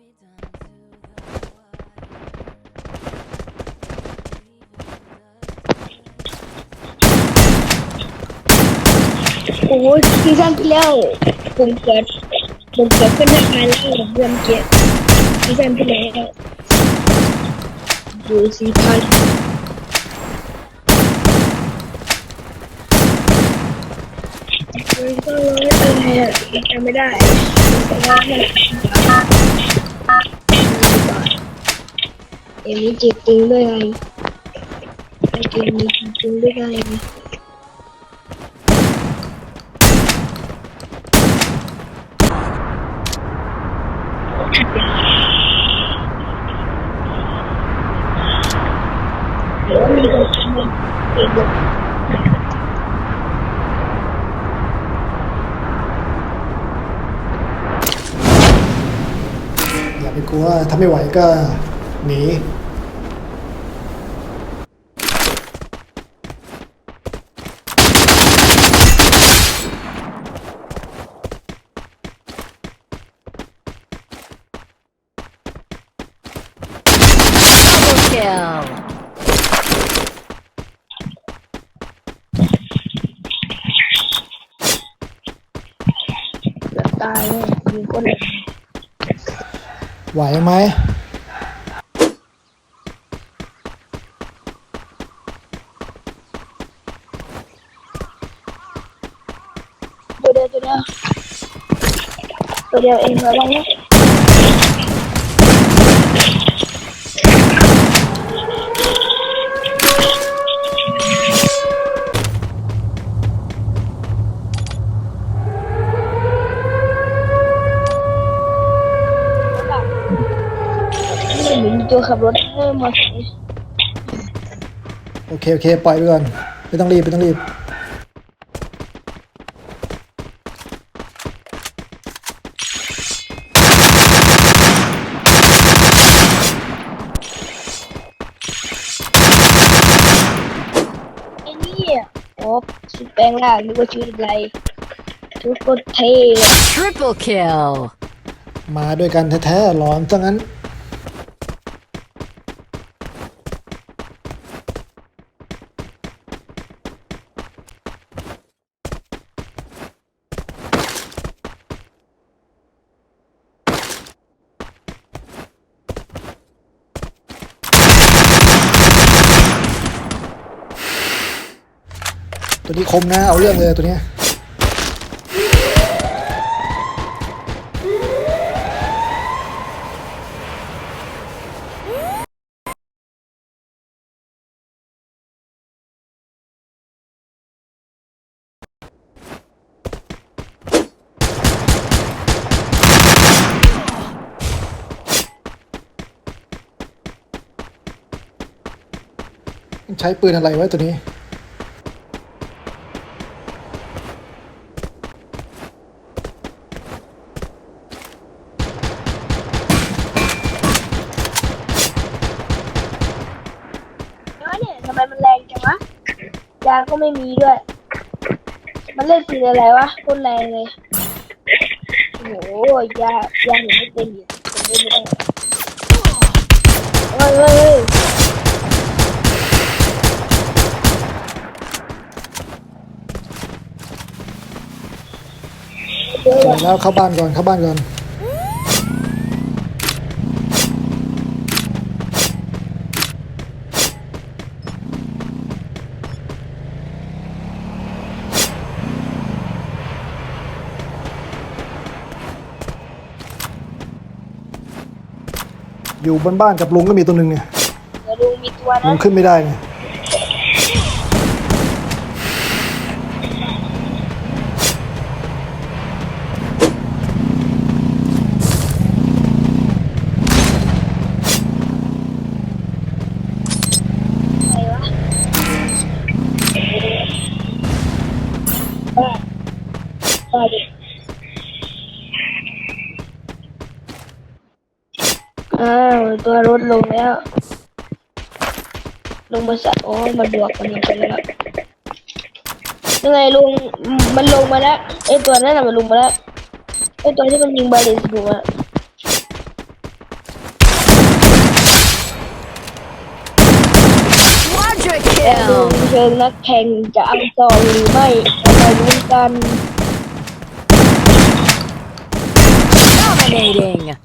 โอ้ยซีซั่นที่แล้วผมเกิดผมเกิดเป็นทหารแล้วเดือนเจ็ดซีซั่นที่แล้วดูสีพันมันก็ร้อยอะไรอะจำไม่ได้แต่ว่ามัน เกมนี้เจ็บจริงด้วยไงเกมนี้จริงด้วยไง หรือว่ามีคนทำเองด้วย อย่าไปกลัวถ้าไม่ไหวก็หนี Double kill. เกือบตายเลยมีคน ไหวไหมตัวเดียวตัวเดียวตัวเดียวเองระวังนะนี่เหมือนมี ขับรถให้มาสิโอเค โอเค ปล่อยไปก่อน ไม่ต้องรีบ ไม่ต้องรีบ ไอ้นี่อะโอ้ชุดแปลงร่างนึกว่าชุดอะไรชุดโคตรเท่เลย Triple kill. มาด้วยกันแท้ๆร้อนซะงั้น ตัวนี้คมนะ เอาเรื่องเลยตัวนี้ใช้ปืนอะไรไว้ตัวนี้ แล้วเนี่ยทำไมมันแรงจังวะาก็ไม่มีด้วย มันเล่นสีอะไรวะคนแรงเลยโอ้โหยายาห็นไม่เต็มอยู่ผมเล่นไม่ได้เฮ้ยเฮ้ยเฮ้ยเดี๋ยวเสร็จแล้วเข้าบ้านก่อนเข้าบ้านก่อน อยู่บนบ้านกับลุงก็มีตัวหนึ่งเนี่ยเดี๋ยวลุงมีตัวลุนะงขึ้นไม่ได้เนี่ยไหนวะบ้าบ้าดิ ตัวรถลงแล้ว ลงบริษัทโอ้มาดวกมันกันแล้วยังไงลงมันลงมาแล้วไอตัวนั้นน่ะมันลงมาแล้วไอตัวที่มันยิงบาลีส์ลงมาแต่ดูเชิงนักแข่งจะอังตองหรือไม่เไปดูกัน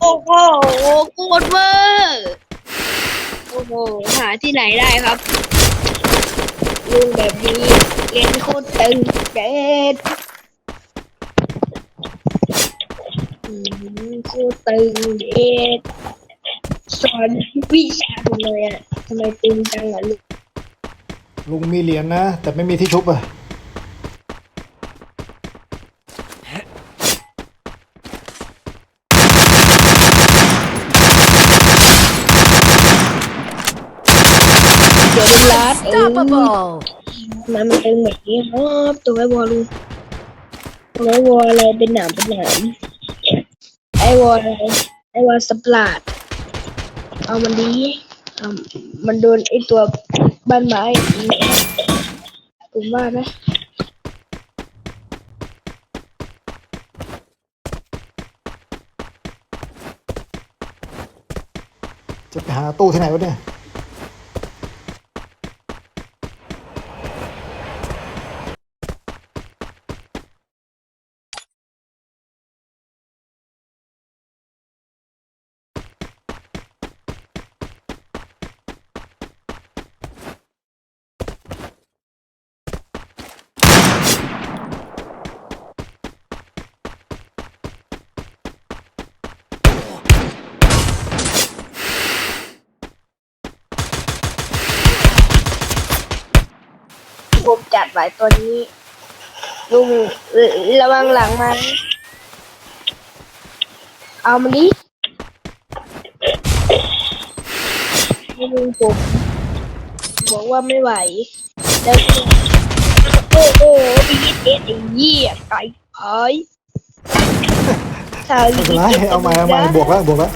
โอ้โหโคตร ที่ไหนได้ครับลุงแบบนี้เล่นโคตรตึงเด็ดโคตรตึงเด็ดสอนวิชาผมเลยอะทำไมตึงจังอะลุงลุงมีเหรียญนะ แต่ไม่มีที่ชุบอะ เดี๋ยวเป็น ล้านเออ Unstoppable. มันมันเป็นแบบนี้ครับตัวไอ้วอลลูตัวไอ้วอลอะไรเป็นหนามเป็นหนามไอ้วอลอะไรไอ้วอลสปลาดเอามันดีเอามันโดนไอ้ตัวบ้านไม้ยิงผมว่านะจะไปหาตู้ที่ไหนวะเนี่ย จัดไว้ตัวนี้ลุงระวังหลังมัน เอามันดิลุงผมบอกว่าไม่ไหว แล้วก็โอ้โหบีเอสไอ้เหี้ยไก่เอ้ยไม่เป็นไรเอาใหม่เอาใหม่บวกแล้วบวกแล้ว